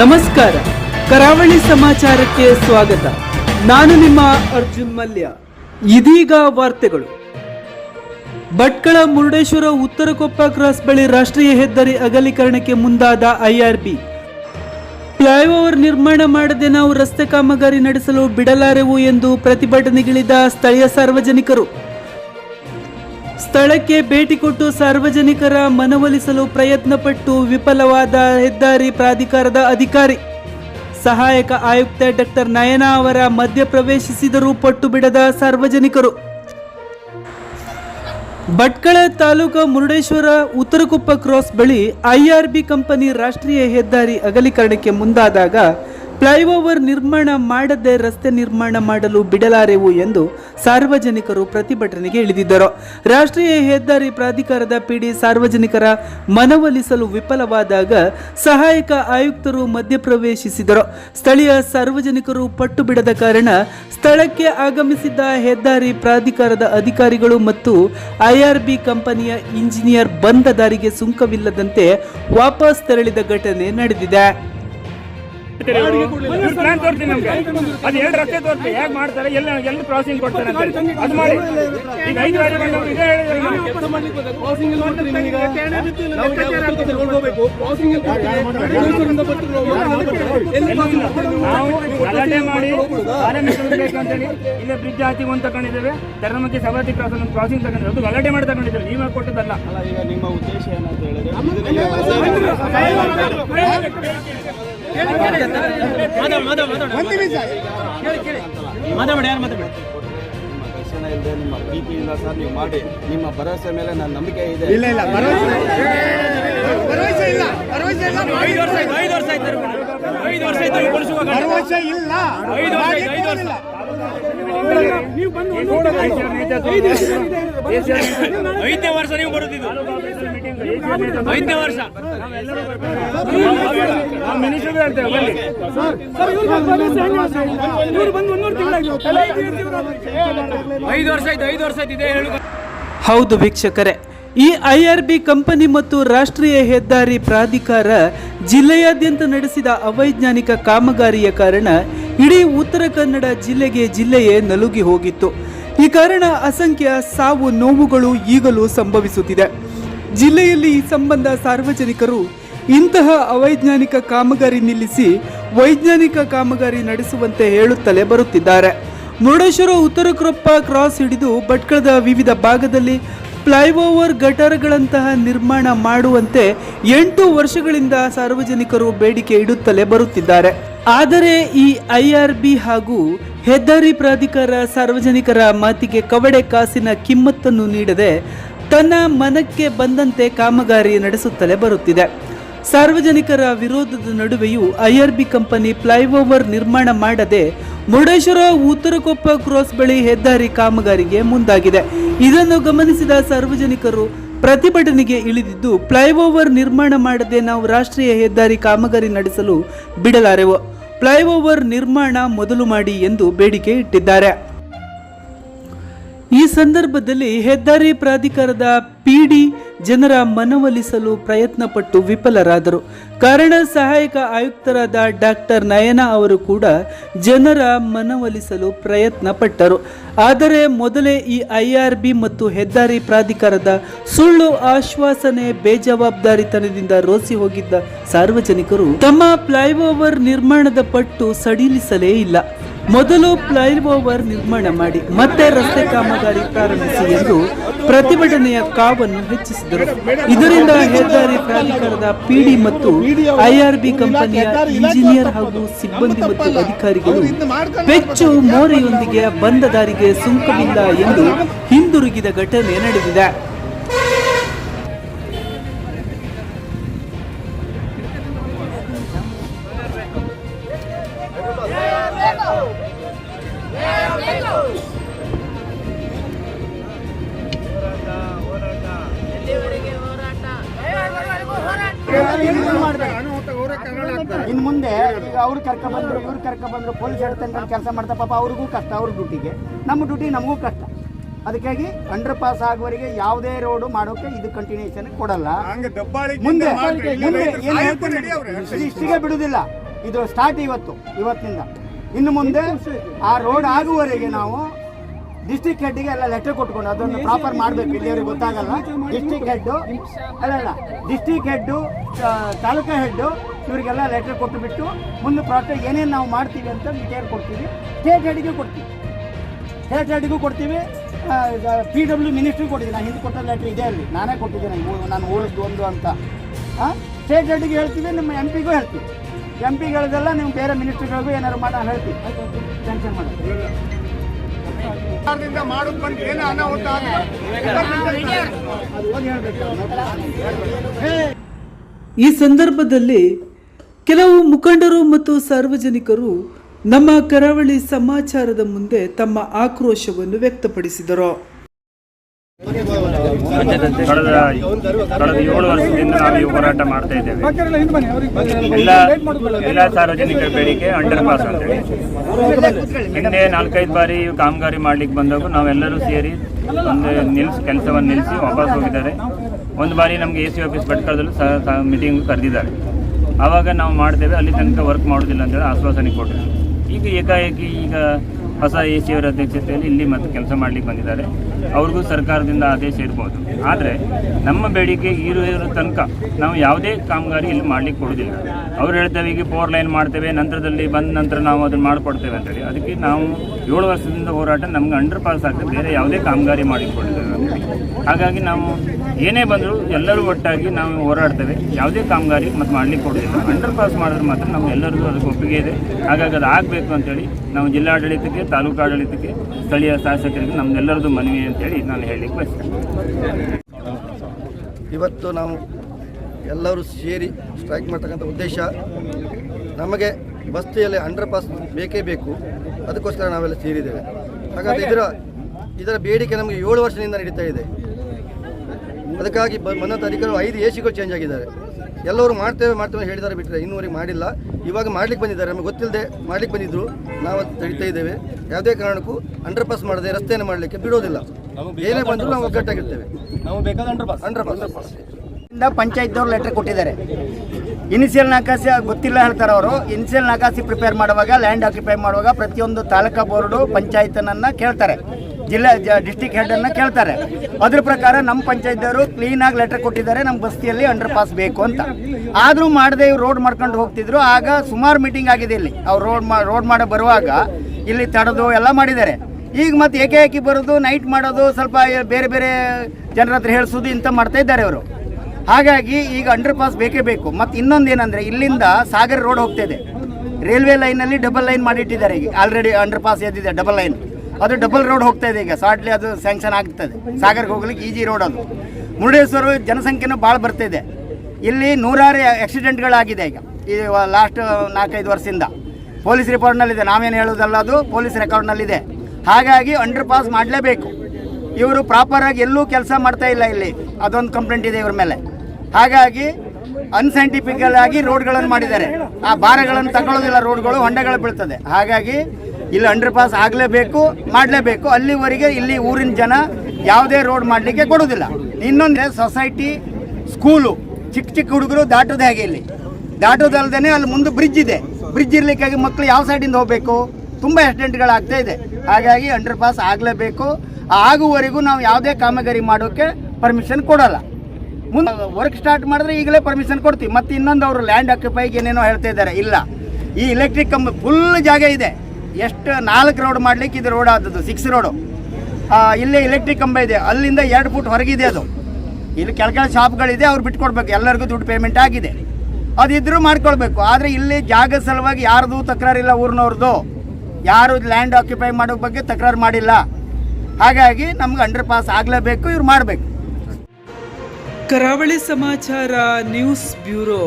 ನಮಸ್ಕಾರ. ಕರಾವಳಿ ಸಮಾಚಾರಕ್ಕೆ ಸ್ವಾಗತ. ನಾನು ನಿಮ್ಮ ಅರ್ಜುನ್ ಮಲ್ಯ. ಇದೀಗ ವಾರ್ತೆಗಳು. ಭಟ್ಕಳ ಮುರುಡೇಶ್ವರ ಉತ್ತರಕೊಪ್ಪ ಕ್ರಾಸ್ ಬಳಿ ರಾಷ್ಟ್ರೀಯ ಹೆದ್ದಾರಿ ಅಗಲೀಕರಣಕ್ಕೆ ಮುಂದಾದ ಐಆರ್ಬಿ ಫ್ಲೈಓವರ್ ನಿರ್ಮಾಣ ಮಾಡದೆ ನಾವು ರಸ್ತೆ ಕಾಮಗಾರಿ ನಡೆಸಲು ಬಿಡಲಾರೆವು ಎಂದು ಪ್ರತಿಭಟನೆಗಿಳಿದ ಸ್ಥಳೀಯ ಸಾರ್ವಜನಿಕರು. ಸ್ಥಳಕ್ಕೆ ಭೇಟಿ ಕೊಟ್ಟು ಸಾರ್ವಜನಿಕರ ಮನವೊಲಿಸಲು ಪ್ರಯತ್ನಪಟ್ಟು ವಿಫಲವಾದ ಹೆದ್ದಾರಿ ಪ್ರಾಧಿಕಾರದ ಅಧಿಕಾರಿ, ಸಹಾಯಕ ಆಯುಕ್ತ ಡಾಕ್ಟರ್ ನಯನ ಅವರ ಮಧ್ಯ ಪ್ರವೇಶಿಸಿದರೂ ಪಟ್ಟು ಬಿಡದ ಸಾರ್ವಜನಿಕರು. ಭಟ್ಕಳ ತಾಲೂಕು ಮುರುಡೇಶ್ವರ ಉತ್ತರಕೊಪ್ಪ ಕ್ರಾಸ್ ಬಳಿ ಐಆರ್ಬಿ ಕಂಪನಿ ರಾಷ್ಟ್ರೀಯ ಹೆದ್ದಾರಿ ಅಗಲೀಕರಣಕ್ಕೆ ಮುಂದಾದಾಗ ಫ್ಲೈಓವರ್ ನಿರ್ಮಾಣ ಮಾಡದೆ ರಸ್ತೆ ನಿರ್ಮಾಣ ಮಾಡಲು ಬಿಡಲಾರೆವು ಎಂದು ಸಾರ್ವಜನಿಕರು ಪ್ರತಿಭಟನೆಗೆ ಇಳಿದಿದ್ದರು. ರಾಷ್ಟ್ರೀಯ ಹೆದ್ದಾರಿ ಪ್ರಾಧಿಕಾರದ ಪಿಡಿ ಸಾರ್ವಜನಿಕರ ಮನವೊಲಿಸಲು ವಿಫಲವಾದಾಗ ಸಹಾಯಕ ಆಯುಕ್ತರು ಮಧ್ಯಪ್ರವೇಶಿಸಿದರು. ಸ್ಥಳೀಯ ಸಾರ್ವಜನಿಕರು ಪಟ್ಟು ಬಿಡದ ಕಾರಣ ಸ್ಥಳಕ್ಕೆ ಆಗಮಿಸಿದ್ದ ಹೆದ್ದಾರಿ ಪ್ರಾಧಿಕಾರದ ಅಧಿಕಾರಿಗಳು ಮತ್ತು ಐಆರ್ಬಿ ಕಂಪನಿಯ ಇಂಜಿನಿಯರ್ ಬಂದ ದಾರಿಗೆ ಸುಂಕವಿಲ್ಲದಂತೆ ವಾಪಸ್ ತೆರಳಿದ ಘಟನೆ ನಡೆದಿದೆ. ಪ್ಲಾನ್ ತೋರ್ತೀನಿ ನಮ್ಗೆ ಅದು ಎರಡು ರಸ್ತೆ ತೋರಿಸಿ ಹೇಗೆ ಮಾಡ್ತಾರೆ ಎಲ್ಲ ಎಲ್ಲಿ ಕ್ರಾಸಿಂಗ್ ಕೊಡ್ತಾರೆ ಅಂತ. ಅದು ಮಾಡಿ ಈಗ ಐದು ಗಾಡಿ ಬಂದವ್ರು ಇದೇ ಹೇಳಿದ್ರು. ನಾವು ಗಲಾಟೆ ಮಾಡಿ ಬೇಕಂತೇಳಿ ಇಲ್ಲೇ ಬ್ರಿಡ್ಜ್ ಹಾಕಿ ಒಂದು ತಗೊಂಡಿದ್ದೇವೆ ಧರ್ಮಕ್ಕೆ ಸವತಿ ಕ್ರಾಸ್ ಒಂದು ಕ್ರಾಸಿಂಗ್ ತಗೊಂಡಿದ್ದೇವೆ ಅದು ಗಲಾಟೆ ಮಾಡಿ ತಗೊಂಡಿದ್ದೇವೆ ನೀವು ಕೊಟ್ಟದಲ್ಲ ಅಲ್ಲ ಈಗ ನಿಮ್ಮ ಉದ್ದೇಶ ಏನಂತ ಹೇಳಿದ್ರೆ ನಿಮ್ಮ ದರ್ಶನ ಇಲ್ಲದೆ ನಿಮ್ಮ ಪ್ರೀತಿಯಿಂದ ಸರ್ ನೀವು ಮಾಡಿ ನಿಮ್ಮ ಭರವಸೆ ಮೇಲೆ ನನ್ನ ನಂಬಿಕೆ ಇದೆ ಇಲ್ಲ. ಇಲ್ಲ. ಐದನೇ ವರ್ಷ ನೀವು ಬರುತ್ತಿದ್ದು. ಐದನೇ ವರ್ಷ. ಮಿನಿಸ್ಟರ್ ಹೇಳ್ತೇವೆ ಬನ್ನಿ ಐದು ವರ್ಷ ಆಯ್ತು, ಐದು ವರ್ಷ ಆಯ್ತು, ಇದೇ ಹೌದು ವೀಕ್ಷಕರೇ, ಈ ಐಆರ್ಬಿ ಕಂಪನಿ ಮತ್ತು ರಾಷ್ಟ್ರೀಯ ಹೆದ್ದಾರಿ ಪ್ರಾಧಿಕಾರ ಜಿಲ್ಲೆಯಾದ್ಯಂತ ನಡೆಸಿದ ಅವೈಜ್ಞಾನಿಕ ಕಾಮಗಾರಿಯ ಕಾರಣ ಇಡೀ ಉತ್ತರ ಕನ್ನಡ ಜಿಲ್ಲೆಗೆ ಜಿಲ್ಲೆಯೇ ನಲುಗಿ ಹೋಗಿತ್ತು. ಈ ಕಾರಣ ಅಸಂಖ್ಯ ಸಾವು ನೋವುಗಳು ಈಗಲೂ ಸಂಭವಿಸುತ್ತಿದೆ. ಜಿಲ್ಲೆಯಲ್ಲಿ ಈ ಸಂಬಂಧ ಸಾರ್ವಜನಿಕರು ಇಂತಹ ಅವೈಜ್ಞಾನಿಕ ಕಾಮಗಾರಿ ನಿಲ್ಲಿಸಿ ವೈಜ್ಞಾನಿಕ ಕಾಮಗಾರಿ ನಡೆಸುವಂತೆ ಹೇಳುತ್ತಲೇ ಬರುತ್ತಿದ್ದಾರೆ. ಮುರುಡೇಶ್ವರ ಉತ್ತರಕೊಪ್ಪ ಕ್ರಾಸ್ ಹಿಡಿದು ಭಟ್ಕಳದ ವಿವಿಧ ಭಾಗದಲ್ಲಿ ಫ್ಲೈಓವರ್ ಗಟರ್ಗಳಂತಹ ನಿರ್ಮಾಣ ಮಾಡುವಂತೆ ಎಂಟು ವರ್ಷಗಳಿಂದ ಸಾರ್ವಜನಿಕರು ಬೇಡಿಕೆ ಇಡುತ್ತಲೇ ಬರುತ್ತಿದ್ದಾರೆ. ಆದರೆ ಈ ಐಆರ್ಬಿ ಹಾಗೂ ಹೆದ್ದಾರಿ ಪ್ರಾಧಿಕಾರ ಸಾರ್ವಜನಿಕರ ಮಾತಿಗೆ ಕವಡೆ ಕಾಸಿನ ಕಿಮ್ಮತ್ತನ್ನು ನೀಡದೆ ತನ್ನ ಮನಕ್ಕೆ ಬಂದಂತೆ ಕಾಮಗಾರಿ ನಡೆಸುತ್ತಲೇ ಬರುತ್ತಿದೆ. ಸಾರ್ವಜನಿಕರ ವಿರೋಧದ ನಡುವೆಯೂ ಐಆರ್ಬಿ ಕಂಪನಿ ಫ್ಲೈಓವರ್ ನಿರ್ಮಾಣ ಮಾಡದೆ ಮುರುಡೇಶ್ವರ ಉತ್ತರಕೊಪ್ಪ ಕ್ರಾಸ್ ಬಳಿ ಹೆದ್ದಾರಿ ಕಾಮಗಾರಿಗೆ ಮುಂದಾಗಿದೆ. ಇದನ್ನು ಗಮನಿಸಿದ ಸಾರ್ವಜನಿಕರು ಪ್ರತಿಭಟನೆಗೆ ಇಳಿದಿದ್ದು, ಫ್ಲೈಓವರ್ ನಿರ್ಮಾಣ ಮಾಡದೆ ನಾವು ರಾಷ್ಟ್ರೀಯ ಹೆದ್ದಾರಿ ಕಾಮಗಾರಿ ನಡೆಸಲು ಬಿಡಲಾರೆವು. ಫ್ಲೈಓವರ್ ನಿರ್ಮಾಣ ಮೊದಲು ಮಾಡಿ ಎಂದು ಬೇಡಿಕೆ ಇಟ್ಟಿದ್ದಾರೆ. ಈ ಸಂದರ್ಭದಲ್ಲಿ ಹೆದ್ದಾರಿ ಪ್ರಾಧಿಕಾರದ ಪಿಡಿ ಜನರ ಮನವೊಲಿಸಲು ಪ್ರಯತ್ನಪಟ್ಟು ವಿಫಲರಾದರು. ಕಾರಣ ಸಹಾಯಕ ಆಯುಕ್ತರಾದ ಡಾಕ್ಟರ್ ನಯನ ಅವರು ಕೂಡ ಜನರ ಮನವೊಲಿಸಲು ಪ್ರಯತ್ನ ಪಟ್ಟರು ಆದರೆ ಮೊದಲೇ ಈ ಐಆರ್ಬಿ ಮತ್ತು ಹೆದ್ದಾರಿ ಪ್ರಾಧಿಕಾರದ ಸುಳ್ಳು ಆಶ್ವಾಸನೆ ಬೇಜವಾಬ್ದಾರಿತನದಿಂದ ರೋಸಿ ಹೋಗಿದ್ದ ಸಾರ್ವಜನಿಕರು ತಮ್ಮ ಫ್ಲೈಓವರ್ ನಿರ್ಮಾಣದ ಪಟ್ಟು ಸಡಿಲಿಸಲೇ ಇಲ್ಲ. ಮೊದಲು ಫ್ಲೈಓವರ್ ನಿರ್ಮಾಣ ಮಾಡಿ ಮತ್ತೆ ರಸ್ತೆ ಕಾಮಗಾರಿ ಪ್ರಾರಂಭಿಸಿ ಎಂದು ಪ್ರತಿಭಟನೆಯ ಕಾವನ್ನು ಹೆಚ್ಚಿಸಿದರು. ಇದರಿಂದ ಹೆದ್ದಾರಿ ಪ್ರಾಧಿಕಾರದ ಪಿಡಿ ಮತ್ತು ಐಆರ್ಬಿ ಕಂಪನಿಯ ಇಂಜಿನಿಯರ್ ಹಾಗೂ ಸಿಬ್ಬಂದಿ ಮತ್ತು ಅಧಿಕಾರಿಗಳು ಹೆಚ್ಚು ಮೋರೆಯೊಂದಿಗೆ ಬಂದ ದಾರಿಗೆ ಸುಂಕವಿಲ್ಲ ಎಂದು ಹಿಂದಿರುಗಿದ ಘಟನೆ ನಡೆದಿದೆ. ಇನ್ನು ಮುಂದೆ ಈಗ ಅವ್ರು ಕರ್ಕ ಬಂದ್ರು ಇವ್ರು ಕರ್ಕ ಬಂದ್ರು ಪೊಲೀಸ್ ಹಿಡ್ತಂದ್ರೆ ಕೆಲಸ ಮಾಡ್ತಾ ಪಾಪ ಅವ್ರಿಗೂ ಕಷ್ಟ ಅವ್ರ ಡ್ಯೂಟಿಗೆ. ನಮ್ಮ ಡ್ಯೂಟಿ ನಮಗೂ ಕಷ್ಟ. ಅದಕ್ಕಾಗಿ ಅಂಡರ್ ಪಾಸ್ ಆಗುವವರೆಗೆ ಯಾವುದೇ ರೋಡು ಮಾಡೋಕೆ ಇದು ಕಂಟಿನ್ಯೂಷನ್ ಕೊಡಲ್ಲ. ಹಂಗೆ ದಬ್ಬಾಳಿಕೆ ಮುಂದೆ ಇಷ್ಟಿಗೆ ಬಿಡುದಿಲ್ಲ ಇದು ಸ್ಟಾರ್ಟ್ ಇವತ್ತು ಇವತ್ತಿನಿಂದ. ಇನ್ನು ಮುಂದೆ ಆ ರೋಡ್ ಆಗುವವರೆಗೆ ನಾವು ಡಿಸ್ಟಿಕ್ ಹೆಡ್ಗೆ ಎಲ್ಲ ಲೆಟರ್ ಕೊಟ್ಕೊಂಡು ಅದನ್ನು ಪ್ರಾಪರ್ ಮಾಡಬೇಕು ಇಲ್ಲಿಯವರಿಗೆ ಗೊತ್ತಾಗಲ್ಲ. ಡಿಸ್ಟಿಕ್ ಹೆಡ್ಡು ಅಲ್ಲ ಅಲ್ಲ ಡಿಸ್ಟಿಕ್ ಹೆಡ್ಡು ತಾಲೂಕಾ ಹೆಡ್ಡು ಇವರಿಗೆಲ್ಲ ಲೆಟರ್ ಕೊಟ್ಟುಬಿಟ್ಟು ಮುಂದೆ ಪ್ರಾಪರ್ ಏನೇನು ನಾವು ಮಾಡ್ತೀವಿ ಅಂತ ಡಿಟೇಲ್ ಕೊಡ್ತೀವಿ. ಸ್ಟೇಟ್ ಹೆಡ್ಗೆ ಕೊಡ್ತೀವಿ. ಸ್ಟೇಟ್ ಹೆಡ್ಗೂ ಕೊಡ್ತೀವಿ. ಪಿ ಡಬ್ಲ್ಯೂ ಮಿನಿಸ್ಟ್ರಿ ಕೊಟ್ಟಿದ್ದೀನಿ. ನಾನು ಹಿಂದೆ ಕೊಟ್ಟ ಲೆಟ್ರ್ ಇದೆ ಅಲ್ಲಿ. ನಾನೇ ಕೊಟ್ಟಿದ್ದೀನಿ. ನಾನು ಊರದ್ದು ಒಂದು ಅಂತ. ಸ್ಟೇಟ್ ಹೆಡ್ಗೆ ಹೇಳ್ತೀವಿ ನಿಮ್ಮ ಎಂ ಪಿಗೂ ಹೇಳ್ತೀವಿ. ಎಂ ಪಿಗೆ ಹೇಳಿದೆಲ್ಲ ನೀವು ಬೇರೆ ಮಿನಿಸ್ಟ್ರಿಗಳಿಗೂ ಏನಾದ್ರು ಮಾಡ ಹೇಳ್ತೀವಿ ಟೆನ್ಷನ್ ಮಾಡಿ ಅದು ಹೋಗಿ ಅನಾಹುತ ಈ ಸಂದರ್ಭದಲ್ಲಿ ಕೆಲವು ಮುಖಂಡರು ಮತ್ತು ಸಾರ್ವಜನಿಕರು ನಮ್ಮ ಕರಾವಳಿ ಸಮಾಚಾರದ ಮುಂದೆ ತಮ್ಮ ಆಕ್ರೋಶವನ್ನು ವ್ಯಕ್ತಪಡಿಸಿದರು. ಕಳೆದ ಕಳೆದ ಏಳು ವರ್ಷದಿಂದ ನಾವು ಈ ಹೋರಾಟ ಮಾಡ್ತಾ ಇದ್ದೇವೆ. ಎಲ್ಲ ಎಲ್ಲ ಸಾರ್ವಜನಿಕರ ಬೇಡಿಕೆ ಅಂಡರ್ ಪಾಸ್ ಅಂತೇಳಿ ಹಿಂದೆ ನಾಲ್ಕೈದು ಬಾರಿ ಕಾಮಗಾರಿ ಮಾಡ್ಲಿಕ್ಕೆ ಬಂದಾಗ ನಾವೆಲ್ಲರೂ ಸೇರಿ ಒಂದು ನಿಲ್ಸಿ, ಕೆಲಸವನ್ನು ನಿಲ್ಲಿಸಿ ವಾಪಸ್ ಹೋಗಿದ್ದಾರೆ. ಒಂದು ಬಾರಿ ನಮಗೆ ಎ ಸಿ ಆಫೀಸ್ ಭಟ್ಕಳದಲ್ಲೂ ಸಹ ಮೀಟಿಂಗ್ ಕರೆದಿದ್ದಾರೆ. ಆವಾಗ ನಾವು ಮಾಡ್ತೇವೆ, ಅಲ್ಲಿ ತನಕ ವರ್ಕ್ ಮಾಡೋದಿಲ್ಲ ಅಂತೇಳಿ ಆಶ್ವಾಸನೆ ಕೊಟ್ಟರು. ಈಗ ಏಕಾಏಕಿ ಈಗ ಹೊಸ ಎ ಸಿ ಅವರ ಅಧ್ಯಕ್ಷತೆಯಲ್ಲಿ ಇಲ್ಲಿ ಮತ್ತೆ ಕೆಲಸ ಮಾಡ್ಲಿಕ್ಕೆ ಬಂದಿದ್ದಾರೆ. ಅವ್ರಿಗೂ ಸರ್ಕಾರದಿಂದ ಆದೇಶ ಇರ್ಬೋದು. ಆದರೆ ನಮ್ಮ ಬೇಡಿಕೆ ಇರೋ ತನಕ ನಾವು ಯಾವುದೇ ಕಾಮಗಾರಿ ಇಲ್ಲಿ ಮಾಡಲಿಕ್ಕೆ ಕೊಡೋದಿಲ್ಲ ಅವ್ರು ಹೇಳ್ತೇವೆ ಈಗ ಫೋರ್ ಲೈನ್ ಮಾಡ್ತೇವೆ, ನಂತರದಲ್ಲಿ ಬಂದ ನಂತರ ನಾವು ಅದನ್ನು ಮಾಡಿಕೊಡ್ತೇವೆ ಅಂತೇಳಿ ಅದಕ್ಕೆ ನಾವು ಏಳು ವರ್ಷದಿಂದ ಹೋರಾಟ ನಮ್ಗೆ ಅಂಡರ್ ಪಾಸ್ ಆಗ್ತದೆ. ಬೇರೆ ಯಾವುದೇ ಕಾಮಗಾರಿ ಮಾಡಿಕೊಡ್ತೇವೆ ಹಾಗಾಗಿ ನಾವು ಏನೇ ಬಂದರೂ ಎಲ್ಲರೂ ಒಟ್ಟಾಗಿ ನಾವು ಹೋರಾಡ್ತೇವೆ. ಯಾವುದೇ ಕಾಮಗಾರಿ ಮತ್ತು ಮಾಡಲಿಕ್ಕೆ ಕೊಡೋದಿಲ್ಲ ಅಂಡರ್ ಪಾಸ್ ಮಾಡಿದ್ರೆ ಮಾತ್ರ ನಾವು ಎಲ್ಲರಿಗೂ ಅದಕ್ಕೆ ಒಪ್ಪಿಗೆ ಇದೆ. ಹಾಗಾಗಿ ಅದು ಆಗಬೇಕು ಅಂತೇಳಿ ನಾವು ಜಿಲ್ಲಾಡಳಿತಕ್ಕೆ, ತಾಲೂಕು ಆಡಳಿತಕ್ಕೆ, ಸ್ಥಳೀಯ ಶಾಸಕರಿಗೆ ನಮ್ಮೆಲ್ಲರದ್ದು ಮನವಿ ಅಂತೇಳಿ ನಾನು ಹೇಳಲಿಕ್ಕೆ ಬಯಸ್ತೇನೆ. ಇವತ್ತು ನಾವು ಎಲ್ಲರೂ ಸೇರಿ ಸ್ಟ್ರೈಕ್ ಮಾಡ್ತಕ್ಕಂಥ ಉದ್ದೇಶ, ನಮಗೆ ಬಸ್ತಿಯಲ್ಲಿ ಅಂಡರ್ ಪಾಸ್ ಬೇಕೇ ಬೇಕು. ಅದಕ್ಕೋಸ್ಕರ ನಾವೆಲ್ಲ ಸೇರಿದ್ದೇವೆ. ಹಾಗಾದರೆ ಇದರ ಇದರ ಬೇಡಿಕೆ ನಮಗೆ ಏಳು ವರ್ಷದಿಂದ ನಡೀತಾ ಇದೆ. ಅದಕ್ಕಾಗಿ ಬಂದಂಥ ಅಧಿಕಾರಿಗಳು ಐದು ಎ ಸಿಗಳು ಚೇಂಜ್ ಆಗಿದ್ದಾರೆ. ಎಲ್ಲರೂ ಮಾಡ್ತೇವೆ ಮಾಡ್ತೇವೆ ಹೇಳಿದ್ದಾರೆ ಬಿಟ್ಟರೆ ಇನ್ನೂವರೆಗೆ ಮಾಡಿಲ್ಲ. ಇವಾಗ ಮಾಡ್ಲಿಕ್ಕೆ ಬಂದಿದ್ದಾರೆ ನಮಗೆ ಗೊತ್ತಿಲ್ಲದೆ ಮಾಡ್ಲಿಕ್ಕೆ ಬಂದಿದ್ದರು ನಾವು ಅದು ತಡಿತಾ ಇದ್ದೇವೆ. ಯಾವುದೇ ಕಾರಣಕ್ಕೂ ಅಂಡರ್ ಪಾಸ್ ಮಾಡದೆ ರಸ್ತೆಯನ್ನು ಮಾಡಲಿಕ್ಕೆ ಬಿಡೋದಿಲ್ಲ. ಏನೇ ಬಂದರೂ ನಾವು ಒಗ್ಗಟ್ಟಾಗಿರ್ತೇವೆ ನಾವು ಅಂಡರ್ ಪಾಸ್ ಅಂಡರ್ ಪಾಸ್ ಪಂಚಾಯತ್ನವ್ರು ಲೆಟ್ರ್ ಕೊಟ್ಟಿದ್ದಾರೆ. ಇನಿಷಿಯಲ್ ನಕಾಸಿ ಗೊತ್ತಿಲ್ಲ ಹೇಳ್ತಾರೆ ಅವರು. ಇನಿಷಿಯಲ್ ನಕಾಸಿ ಪ್ರಿಪೇರ್ ಮಾಡುವಾಗ ಲ್ಯಾಂಡ್ ಆಕ್ಯುಪೈ ಮಾಡುವಾಗ ಪ್ರತಿಯೊಂದು ತಾಲೂಕಾ ಬೋರ್ಡು ಪಂಚಾಯತ್ನನ್ನು ಕೇಳ್ತಾರೆ. ಜಿಲ್ಲಾ ಡಿಸ್ಟಿಕ್ ಹೆಡನ್ನು ಕೇಳ್ತಾರೆ. ಅದ್ರ ಪ್ರಕಾರ ನಮ್ಮ ಪಂಚಾಯತ್ದವರು ಕ್ಲೀನಾಗಿ ಲೆಟರ್ ಕೊಟ್ಟಿದ್ದಾರೆ, ನಮ್ಮ ಬಸ್ತಿಯಲ್ಲಿ ಅಂಡರ್ ಪಾಸ್ ಬೇಕು ಅಂತ. ಆದರೂ ಮಾಡದೆ ಇವ್ರು ರೋಡ್ ಮಾಡ್ಕೊಂಡು ಹೋಗ್ತಿದ್ರು, ಆಗ ಸುಮಾರು ಮೀಟಿಂಗ್ ಆಗಿದೆ ಇಲ್ಲಿ. ಅವ್ರು ರೋಡ್ ಮಾ ರೋಡ್ ಮಾಡೋ ಬರುವಾಗ ಇಲ್ಲಿ ತಡೆದು ಎಲ್ಲ ಮಾಡಿದ್ದಾರೆ. ಈಗ ಮತ್ತೆ ಏಕಾಏಕಿ ಬರೋದು ನೈಟ್ ಮಾಡೋದು, ಸ್ವಲ್ಪ ಬೇರೆ ಬೇರೆ ಜನರ ಹತ್ರ ಹೇಳಿಸೋದು ಇಂಥ ಮಾಡ್ತಾ ಇದ್ದಾರೆ ಅವರು. ಹಾಗಾಗಿ ಈಗ ಅಂಡರ್ ಪಾಸ್ ಬೇಕೇ ಬೇಕು. ಮತ್ತು ಇನ್ನೊಂದು ಏನಂದರೆ ಇಲ್ಲಿಂದ ಸಾಗರ್ ರೋಡ್ ಹೋಗ್ತಾ ಇದೆ. ರೈಲ್ವೆ ಲೈನಲ್ಲಿ ಡಬಲ್ ಲೈನ್ ಮಾಡಿಟ್ಟಿದ್ದಾರೆ ಈಗ. ಆಲ್ರೆಡಿ ಅಂಡರ್ ಪಾಸ್ ಎದ್ದಿದೆ ಡಬಲ್ ಲೈನ್ ಅದು ಡಬಲ್ ರೋಡ್ ಹೋಗ್ತಾ ಇದೆ ಈಗ. ಶಾರ್ಟ್ಲಿ ಅದು ಸ್ಯಾಂಕ್ಷನ್ ಆಗ್ತದೆ. ಸಾಗರ್ಗೆ ಹೋಗ್ಲಿಕ್ಕೆ ಈಜಿ ರೋಡ್ ಅದು. ಮುರುಡೇಶ್ವರ ಜನಸಂಖ್ಯೆನೂ ಭಾಳ ಬರ್ತಿದೆ ಇಲ್ಲಿ ನೂರಾರು ಆಕ್ಸಿಡೆಂಟ್ಗಳಾಗಿದೆ ಈಗ. ಈ ಲಾಸ್ಟ್ ನಾಲ್ಕೈದು ವರ್ಷದಿಂದ. ಪೊಲೀಸ್ ರಿಪೋರ್ಟ್ನಲ್ಲಿದೆ ನಾವೇನು ಹೇಳೋದಲ್ಲ ಅದು? ಪೊಲೀಸ್ ರೆಕಾರ್ಡ್ನಲ್ಲಿದೆ ಹಾಗಾಗಿ ಅಂಡರ್ ಪಾಸ್ ಮಾಡಲೇಬೇಕು. ಇವರು ಪ್ರಾಪರಾಗಿ ಎಲ್ಲೂ ಕೆಲಸ ಮಾಡ್ತಾ ಇಲ್ಲ ಇಲ್ಲಿ. ಅದೊಂದು ಕಂಪ್ಲೇಂಟ್ ಇದೆ ಇವ್ರ ಮೇಲೆ. ಹಾಗಾಗಿ ಅನ್ಸೈಂಟಿಫಿಕಲ್ ಆಗಿ ರೋಡ್ಗಳನ್ನು ಮಾಡಿದ್ದಾರೆ. ಆ ಭಾರಗಳನ್ನು ತಗೊಳ್ಳೋದಿಲ್ಲ ರೋಡ್ಗಳು ಹೊಂಡಗಳು ಬೀಳ್ತದೆ. ಹಾಗಾಗಿ ಇಲ್ಲಿ ಅಂಡರ್ ಪಾಸ್ ಆಗಲೇಬೇಕು, ಮಾಡಲೇಬೇಕು. ಅಲ್ಲಿವರೆಗೆ ಇಲ್ಲಿ ಊರಿನ ಜನ ಯಾವುದೇ ರೋಡ್ ಮಾಡಲಿಕ್ಕೆ ಕೊಡೋದಿಲ್ಲ ಇನ್ನೊಂದೇ ಸೊಸೈಟಿ ಸ್ಕೂಲು ಚಿಕ್ಕ ಚಿಕ್ಕ ಹುಡುಗರು ದಾಟೋದೇ ಹೇಗೆ ಇಲ್ಲಿ. ದಾಟೋದಲ್ದೇ ಅಲ್ಲಿ ಮುಂದೆ ಬ್ರಿಡ್ಜ್ ಇದೆ. ಬ್ರಿಡ್ಜ್ ಇರಲಿಕ್ಕಾಗಿ ಮಕ್ಕಳು ಯಾವ ಸೈಡಿಂದ ಹೋಗಬೇಕು? ತುಂಬ ಆಕ್ಸಿಡೆಂಟ್ಗಳಾಗ್ತಾ ಇದೆ. ಹಾಗಾಗಿ ಅಂಡರ್ ಪಾಸ್ ಆಗಲೇಬೇಕು. ಆಗುವವರೆಗೂ ನಾವು ಯಾವುದೇ ಕಾಮಗಾರಿ ಮಾಡೋಕ್ಕೆ ಪರ್ಮಿಷನ್ ಕೊಡಲ್ಲ. ಮುಂದೆ ವರ್ಕ್ ಸ್ಟಾರ್ಟ್ ಮಾಡಿದ್ರೆ ಈಗಲೇ ಪರ್ಮಿಷನ್ ಕೊಡ್ತೀವಿ. ಮತ್ತೆ ಇನ್ನೊಂದು ಅವರು ಲ್ಯಾಂಡ್ ಆಕ್ಯುಪೈಗೆ ಏನೇನೋ ಹೇಳ್ತಾ ಇದ್ದಾರೆ. ಇಲ್ಲ. ಈ ಎಲೆಕ್ಟ್ರಿಕ್ ಕಂಬ ಫುಲ್ ಜಾಗ ಇದೆ. ಎಷ್ಟು ನಾಲ್ಕು ರೋಡ್ ಮಾಡ್ಲಿಕ್ಕೆ ಇದು ರೋಡ್ ಆದದ್ದು ಸಿಕ್ಸ್ ರೋಡು ಇಲ್ಲೇ ಎಲೆಕ್ಟ್ರಿಕ್ ಕಂಬ ಇದೆ, ಅಲ್ಲಿಂದ ಎರಡು ಫುಟ್ ಹೊರಗಿದೆ ಅದು. ಇಲ್ಲಿ ಕೆಳಗಡೆ ಕೆಳ ಶಾಪ್ಗಳಿದೆ, ಅವ್ರು ಬಿಟ್ಕೊಡ್ಬೇಕು, ಎಲ್ಲರಿಗೂ ದುಡ್ಡು ಪೇಮೆಂಟ್ ಆಗಿದೆ. ಅದಿದ್ರೂ ಮಾಡ್ಕೊಳ್ಬೇಕು, ಆದರೆ ಇಲ್ಲಿ ಜಾಗ ಸಲುವಾಗಿ ಯಾರ್ದು ತಕರಾರಿಲ್ಲ ಊರಿನವ್ರದ್ದು ಯಾರು ಲ್ಯಾಂಡ್ ಆಕ್ಯುಪೈ ಮಾಡೋ ಬಗ್ಗೆ ತಕರಾರು ಮಾಡಿಲ್ಲ. ಹಾಗಾಗಿ ನಮ್ಗೆ ಅಂಡರ್ ಪಾಸ್ ಆಗಲೇಬೇಕು, ಇವ್ರು ಮಾಡಬೇಕು. ಕರಾವಳಿ ಸಮಾಚಾರ ನ್ಯೂಸ್ ಬ್ಯೂರೋ.